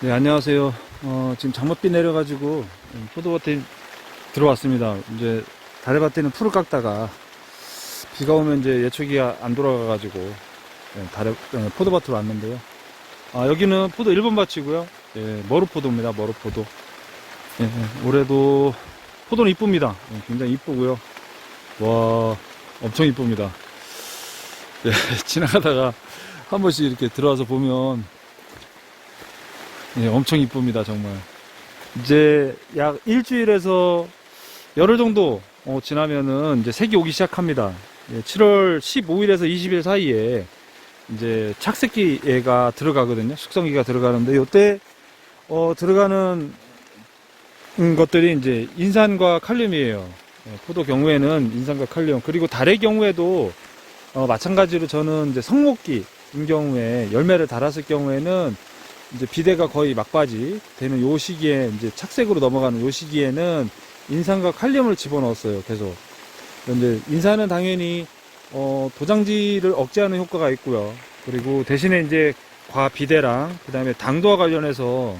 네, 안녕하세요. 어, 지금 장맛비 내려가지고 음, 포도밭에 들어왔습니다. 이제 다래밭에는 풀을 깎다가 비가 오면 이제 예초기가 안 돌아가가지고 네, 다래, 네, 포도밭으로 왔는데요. 아, 여기는 포도 1번 밭이고요. 예, 머루포도입니다. 머루포도. 예, 예, 올해도 포도는 이쁩니다. 예, 굉장히 이쁘고요. 와, 엄청 이쁩니다. 예, 지나가다가 한 번씩 이렇게 들어와서 보면 예, 엄청 이쁩니다, 정말. 이제 약 일주일에서 열흘 정도 어, 지나면은 이제 색이 오기 시작합니다. 예, 7월 15일에서 20일 사이에 이제 착색기가 들어가거든요. 숙성기가 들어가는데 이때 어, 들어가는 음, 것들이 이제 인산과 칼륨이에요. 예, 포도 경우에는 인산과 칼륨 그리고 달의 경우에도 어, 마찬가지로 저는 이제 성목기인 경우에 열매를 달았을 경우에는 이제 비대가 거의 막바지 되는 요 시기에 이제 착색으로 넘어가는 요 시기에는 인산과 칼륨을 집어넣었어요. 계속. 그런데 인산은 당연히 어, 도장지를 억제하는 효과가 있고요. 그리고 대신에 이제 과비대랑 그다음에 당도와 관련해서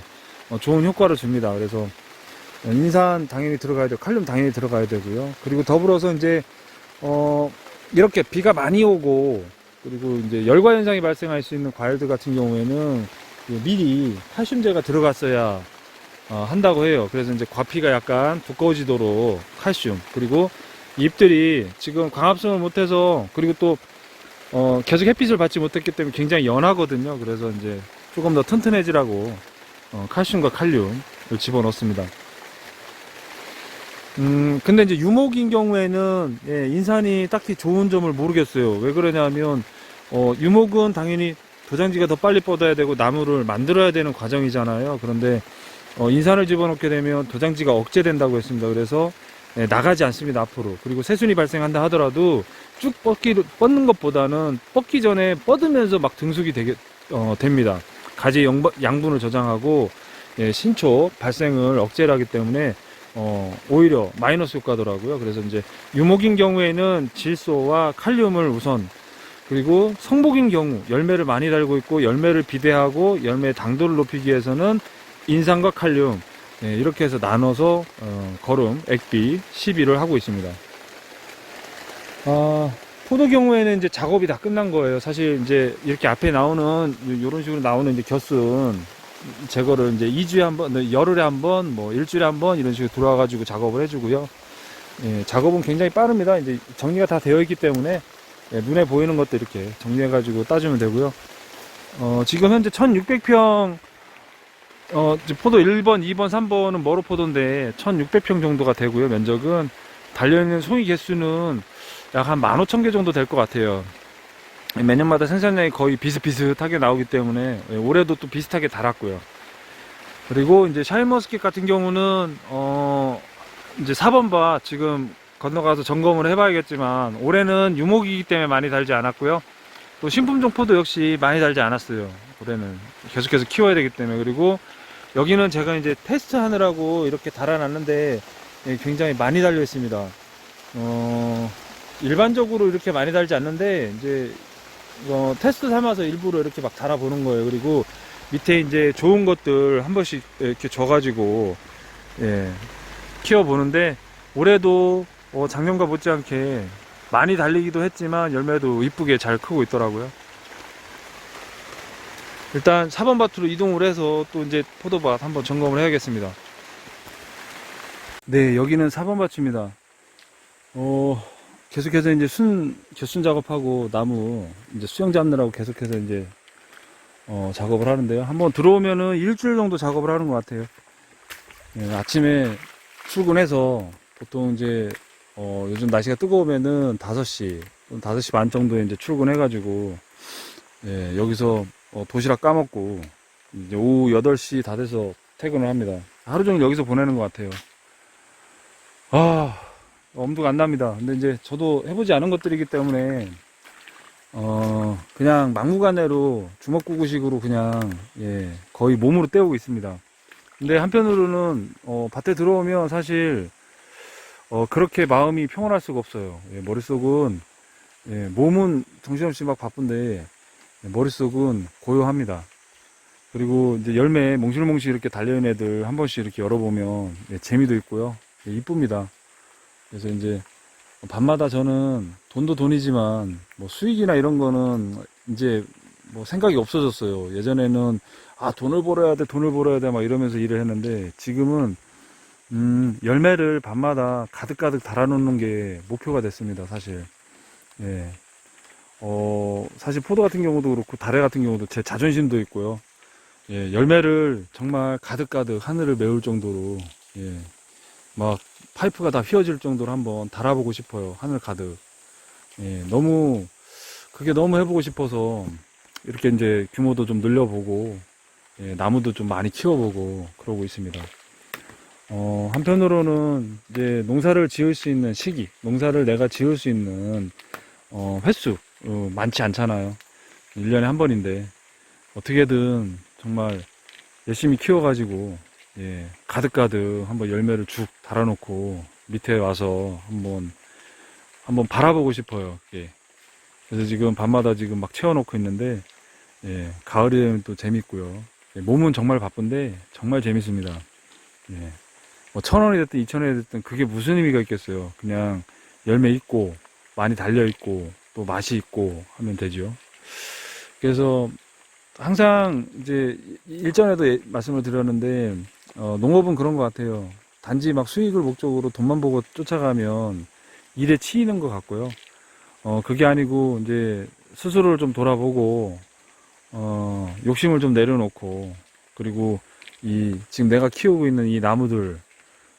어, 좋은 효과를 줍니다. 그래서 인산 당연히 들어가야 되고 칼륨 당연히 들어가야 되고요. 그리고 더불어서 이제 어, 이렇게 비가 많이 오고 그리고 이제 열과 현상이 발생할 수 있는 과일들 같은 경우에는 그 미리 칼슘제가 들어갔어야 어, 한다고 해요. 그래서 이제 과피가 약간 두꺼워지도록 칼슘 그리고 잎들이 지금 광합성을 못해서 그리고 또 어, 계속 햇빛을 받지 못했기 때문에 굉장히 연하거든요. 그래서 이제 조금 더 튼튼해지라고 어, 칼슘과 칼륨을 집어넣습니다. 음, 근데 이제 유목인 경우에는 예, 인산이 딱히 좋은 점을 모르겠어요. 왜 그러냐면 어, 유목은 당연히 도장지가 더 빨리 뻗어야 되고 나무를 만들어야 되는 과정이잖아요. 그런데 어, 인산을 집어넣게 되면 도장지가 억제된다고 했습니다. 그래서 예, 나가지 않습니다 앞으로. 그리고 새순이 발생한다 하더라도 쭉 뻗기 뻗는 것보다는 뻗기 전에 뻗으면서 막 등숙이 되게 어, 됩니다. 가지 영, 양분을 저장하고 예, 신초 발생을 억제를 하기 때문에 어, 오히려 마이너스 효과더라고요. 그래서 이제 유목인 경우에는 질소와 칼륨을 우선 그리고 성복인 경우 열매를 많이 달고 있고 열매를 비대하고 열매 당도를 높이기 위해서는 인산과 칼륨 예, 이렇게 해서 나눠서 어, 거름, 액비, 시비를 하고 있습니다. 아, 포도 경우에는 이제 작업이 다 끝난 거예요. 사실 이제 이렇게 앞에 나오는 이런 식으로 나오는 이제 곁순 제거를 이제 2주에 한 번, 열흘에 한 번, 뭐 일주일에 한 번 이런 식으로 들어와가지고 작업을 해주고요. 예, 작업은 굉장히 빠릅니다. 이제 정리가 다 되어 있기 때문에 예, 눈에 보이는 것도 이렇게 정리해가지고 따주면 되고요. 어, 지금 현재 1600평, 어, 포도 1번, 2번, 3번은 머루포도인데 1600평 정도가 되고요. 면적은 달려있는 송이 개수는 약 한 15,000개 정도 될 것 같아요. 매년마다 생산량이 거의 비슷비슷하게 나오기 때문에 예, 올해도 또 비슷하게 달았고요. 그리고 이제 샤인머스켓 같은 경우는 어 이제 4번바 지금 건너가서 점검을 해봐야겠지만 올해는 유목이기 때문에 많이 달지 않았고요. 또 신품종 포도 역시 많이 달지 않았어요. 올해는 계속해서 키워야 되기 때문에 그리고 여기는 제가 이제 테스트 하느라고 이렇게 달아놨는데 예, 굉장히 많이 달려 있습니다. 어 일반적으로 이렇게 많이 달지 않는데 이제 어, 테스트 삼아서 일부러 이렇게 막 달아보는 거예요. 그리고 밑에 이제 좋은 것들 한 번씩 이렇게 줘가지고, 예, 키워보는데, 올해도, 어, 작년과 못지않게 많이 달리기도 했지만, 열매도 이쁘게 잘 크고 있더라고요. 일단 4번 밭으로 이동을 해서 또 이제 포도밭 한번 점검을 해야겠습니다. 네, 여기는 4번 밭입니다. 어, 계속해서 이제 순, 겨순 작업하고 나무 이제 수영 잡느라고 계속해서 이제 어, 작업을 하는데요. 한번 들어오면은 일주일 정도 작업을 하는 것 같아요. 예, 아침에 출근해서 보통 이제 어, 요즘 날씨가 뜨거우면은 5시, 5시 반 정도에 이제 출근해가지고 예, 여기서 어, 도시락 까먹고 이제 오후 8시 다 돼서 퇴근을 합니다. 하루 종일 여기서 보내는 것 같아요. 아, 엄두가 안 납니다. 근데 이제 저도 해보지 않은 것들이기 때문에 어 그냥 막무가내로 주먹구구식으로 그냥 예 거의 몸으로 때우고 있습니다. 근데 한편으로는 어 밭에 들어오면 사실 어 그렇게 마음이 평온할 수가 없어요. 예, 머릿속은 예, 몸은 정신없이 막 바쁜데 예, 머릿속은 고요합니다. 그리고 이제 열매 몽실몽실 이렇게 달려있는 애들 한 번씩 이렇게 열어보면 예, 재미도 있고요. 예, 이쁩니다. 그래서 이제 밤마다 저는 돈도 돈이지만 뭐 수익이나 이런 거는 이제 뭐 생각이 없어졌어요. 예전에는 아 돈을 벌어야 돼 돈을 벌어야 돼 막 이러면서 일을 했는데 지금은 음 열매를 밤마다 가득가득 달아놓는 게 목표가 됐습니다. 사실 예. 어 사실 포도 같은 경우도 그렇고 다래 같은 경우도 제 자존심도 있고요. 예, 열매를 정말 가득가득 하늘을 메울 정도로 예, 막 파이프가 다 휘어질 정도로 한번 달아보고 싶어요. 하늘 가득. 예, 너무 그게 너무 해보고 싶어서 이렇게 이제 규모도 좀 늘려보고 예, 나무도 좀 많이 키워보고 그러고 있습니다. 어, 한편으로는 이제 농사를 지을 수 있는 시기, 농사를 내가 지을 수 있는 어, 횟수 어, 많지 않잖아요. 1년에 한 번인데 어떻게든 정말 열심히 키워가지고 예, 가득가득 한번 열매를 쭉 달아놓고 밑에 와서 한번 한번 바라보고 싶어요. 예. 그래서 지금 밤마다 지금 막 채워놓고 있는데 예, 가을이 되면 또 재밌고요. 예, 몸은 정말 바쁜데 정말 재밌습니다. 예. 뭐 천 원이 됐든 이천 원이 됐든 그게 무슨 의미가 있겠어요. 그냥 열매 있고 많이 달려 있고 또 맛이 있고 하면 되죠. 그래서 항상 이제 일전에도 예- 말씀을 드렸는데 어, 농업은 그런 것 같아요. 단지 막 수익을 목적으로 돈만 보고 쫓아가면 일에 치이는 것 같고요. 어, 그게 아니고 이제 스스로를 좀 돌아보고 어, 욕심을 좀 내려놓고 그리고 이 지금 내가 키우고 있는 이 나무들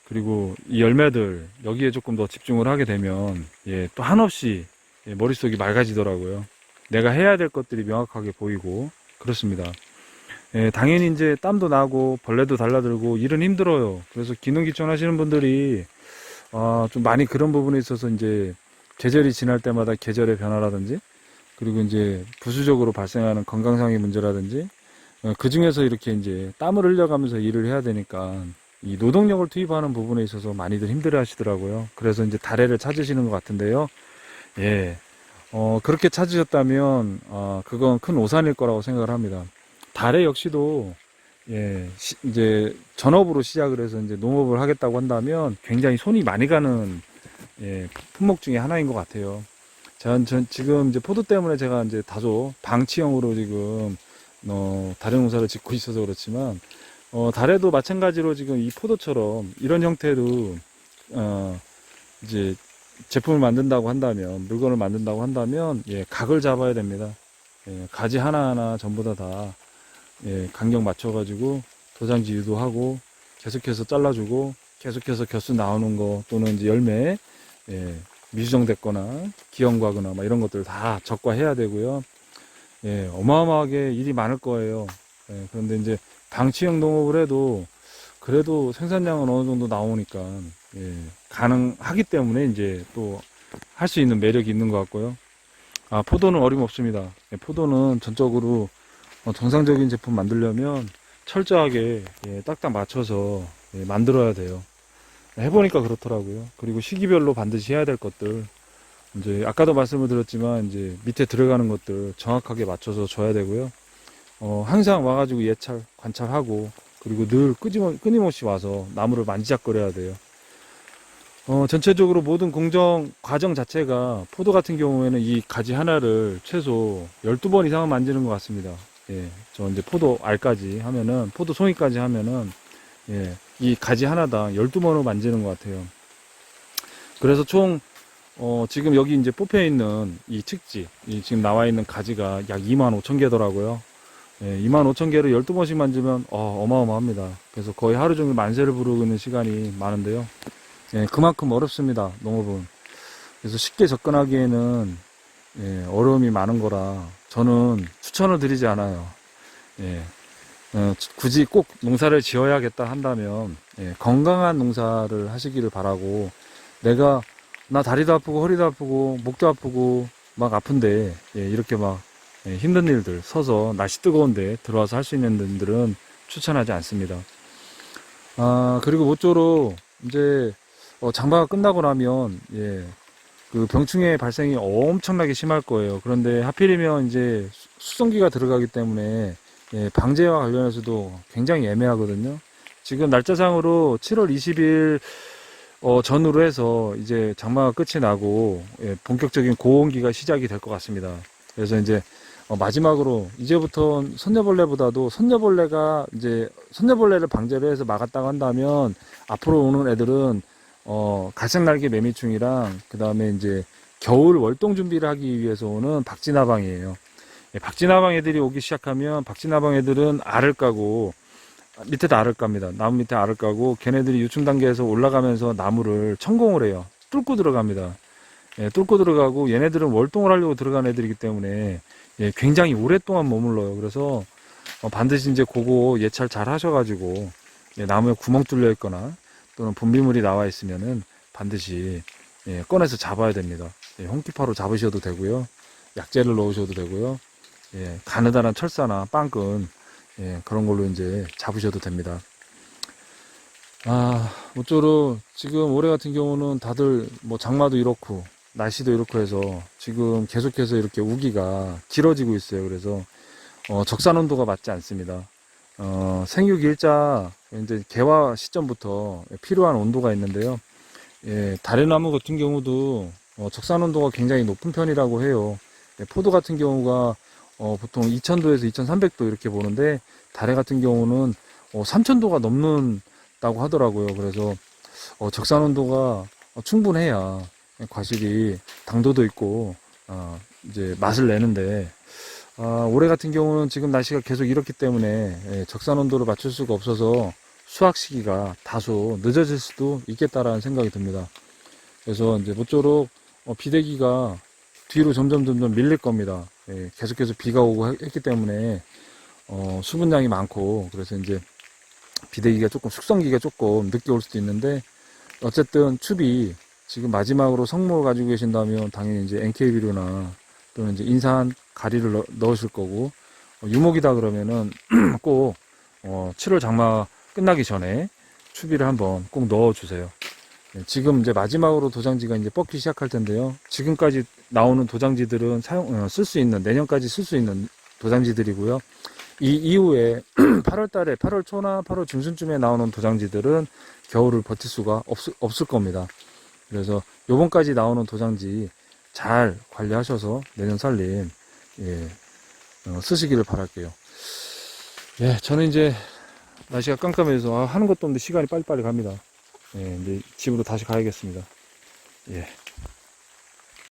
그리고 이 열매들 여기에 조금 더 집중을 하게 되면 예, 또 한없이 예, 머릿속이 맑아지더라고요. 내가 해야 될 것들이 명확하게 보이고 그렇습니다. 예, 당연히 이제 땀도 나고 벌레도 달라들고 일은 힘들어요. 그래서 기능기촌 하시는 분들이 아, 좀 많이 그런 부분에 있어서 이제 계절이 지날 때마다 계절의 변화라든지 그리고 이제 부수적으로 발생하는 건강상의 문제라든지 그 중에서 이렇게 이제 땀을 흘려가면서 일을 해야 되니까 이 노동력을 투입하는 부분에 있어서 많이들 힘들어 하시더라고요. 그래서 이제 다래를 찾으시는 것 같은데요. 예. 어, 그렇게 찾으셨다면, 어, 그건 큰 오산일 거라고 생각을 합니다. 다래 역시도, 예, 시- 이제 전업으로 시작을 해서 이제 농업을 하겠다고 한다면 굉장히 손이 많이 가는, 예, 품목 중에 하나인 것 같아요. 전, 전 지금 이제 포도 때문에 제가 이제 다소 방치형으로 지금, 어, 다른 농사를 짓고 있어서 그렇지만, 어, 달에도 마찬가지로 지금 이 포도처럼 이런 형태로, 어, 이제 제품을 만든다고 한다면, 물건을 만든다고 한다면, 예, 각을 잡아야 됩니다. 예, 가지 하나하나 전부 다 다, 예, 간격 맞춰가지고 도장지 유도하고, 계속해서 잘라주고, 계속해서 겨수 나오는 거, 또는 이제 열매, 예, 미수정됐거나, 기형과거나, 막 이런 것들 다 적과해야 되고요. 예, 어마어마하게 일이 많을 거예요. 예, 그런데 이제 방치형 농업을 해도 그래도 생산량은 어느 정도 나오니까 예, 가능하기 때문에 이제 또 할 수 있는 매력이 있는 것 같고요. 아 포도는 어림없습니다. 예, 포도는 전적으로 어, 정상적인 제품 만들려면 철저하게 예, 딱딱 맞춰서 예, 만들어야 돼요. 해보니까 그렇더라고요. 그리고 시기별로 반드시 해야 될 것들 이제 아까도 말씀을 드렸지만 이제 밑에 들어가는 것들 정확하게 맞춰서 줘야 되고요. 어, 항상 와가지고 예찰, 관찰하고, 그리고 늘 끊임, 끊임없이 와서 나무를 만지작거려야 돼요. 어, 전체적으로 모든 공정 과정 자체가 포도 같은 경우에는 이 가지 하나를 최소 12번 이상은 만지는 것 같습니다. 예, 저 이제 포도 알까지 하면은, 포도 송이까지 하면은, 예, 이 가지 하나당 12번을 만지는 것 같아요. 그래서 총, 어, 지금 여기 이제 뽑혀 있는 이 측지, 이 지금 나와 있는 가지가 약 2만 5천 개더라고요. 예, 2만 5천 개를 12번씩 만지면 어, 어마어마합니다. 그래서 거의 하루 종일 만세를 부르고 있는 시간이 많은데요. 예, 그만큼 어렵습니다. 농업은. 그래서 쉽게 접근하기에는 예, 어려움이 많은 거라 저는 추천을 드리지 않아요. 예, 어, 굳이 꼭 농사를 지어야겠다 한다면 예, 건강한 농사를 하시기를 바라고 내가 나 다리도 아프고 허리도 아프고 목도 아프고 막 아픈데 예, 이렇게 막 예, 힘든 일들 서서 날씨 뜨거운데 들어와서 할 수 있는 분들은 추천하지 않습니다. 아 그리고 모쪼록 이제 어, 장마가 끝나고 나면 예, 그 병충해 발생이 엄청나게 심할 거예요. 그런데 하필이면 이제 수- 수성기가 들어가기 때문에 예, 방제와 관련해서도 굉장히 애매하거든요. 지금 날짜상으로 7월 20일 어, 전후로 해서 이제 장마가 끝이 나고 예, 본격적인 고온기가 시작이 될 것 같습니다. 그래서 이제 어, 마지막으로 이제부터 선녀벌레보다도 선녀벌레가 이제 선녀벌레를 방제를 해서 막았다고 한다면 앞으로 오는 애들은 어, 갈색날개 매미충이랑 그 다음에 이제 겨울 월동 준비를 하기 위해서 오는 박쥐나방이에요. 예, 박쥐나방 애들이 오기 시작하면 박쥐나방 애들은 알을 까고 밑에다 알을 깝니다. 나무 밑에 알을 까고 걔네들이 유충 단계에서 올라가면서 나무를 천공을 해요. 뚫고 들어갑니다. 예, 뚫고 들어가고 얘네들은 월동을 하려고 들어간 애들이기 때문에 예, 굉장히 오랫동안 머물러요. 그래서 어, 반드시 이제 그거 예찰 잘 하셔가지고 예, 나무에 구멍 뚫려 있거나 또는 분비물이 나와 있으면은 반드시 예, 꺼내서 잡아야 됩니다. 예, 홍키파로 잡으셔도 되고요. 약재를 넣으셔도 되고요. 예, 가느다란 철사나 빵끈 예, 그런 걸로 이제 잡으셔도 됩니다. 아, 모쪼록 지금 올해 같은 경우는 다들 뭐 장마도 이렇고 날씨도 이렇고 해서 지금 계속해서 이렇게 우기가 길어지고 있어요. 그래서 어, 적산 온도가 맞지 않습니다. 어, 생육 일자 이제 개화 시점부터 필요한 온도가 있는데요. 예, 다래나무 같은 경우도 어, 적산 온도가 굉장히 높은 편이라고 해요. 예, 포도 같은 경우가 어, 보통 2000도에서 2300도 이렇게 보는데 다래 같은 경우는 어, 3000도가 넘는다고 하더라고요. 그래서 어, 적산 온도가 어, 충분해야 과실이 당도도 있고 어, 이제 맛을 내는데 아, 올해 같은 경우는 지금 날씨가 계속 이렇기 때문에 예, 적산 온도를 맞출 수가 없어서 수확 시기가 다소 늦어질 수도 있겠다라는 생각이 듭니다. 그래서 이제 모쪼록 어, 비대기가 뒤로 점점 점점 밀릴 겁니다. 예, 계속해서 비가 오고 했- 했기 때문에 어, 수분량이 많고 그래서 이제 비대기가 조금 숙성기가 조금 늦게 올 수도 있는데 어쨌든 축이 지금 마지막으로 성목을 가지고 계신다면 당연히 이제 NK비료나 또는 이제 인산 가리를 넣, 넣으실 거고 어, 유목이다 그러면은 꼭 어, 7월 장마 끝나기 전에 추비를 한번 꼭 넣어 주세요. 네, 지금 이제 마지막으로 도장지가 이제 뻗기 시작할 텐데요. 지금까지 나오는 도장지들은 사용 쓸 수 있는 내년까지 쓸 수 있는 도장지들이고요. 이 이후에 8월 달에 8월 초나 8월 중순쯤에 나오는 도장지들은 겨울을 버틸 수가 없, 없을 겁니다. 그래서 요번까지 나오는 도장지 잘 관리하셔서 내년 살림 예, 어, 쓰시기를 바랄게요. 예, 저는 이제 날씨가 깜깜해서 아, 하는 것도 없는데 시간이 빨리빨리 갑니다. 예, 이제 집으로 다시 가야겠습니다. 예.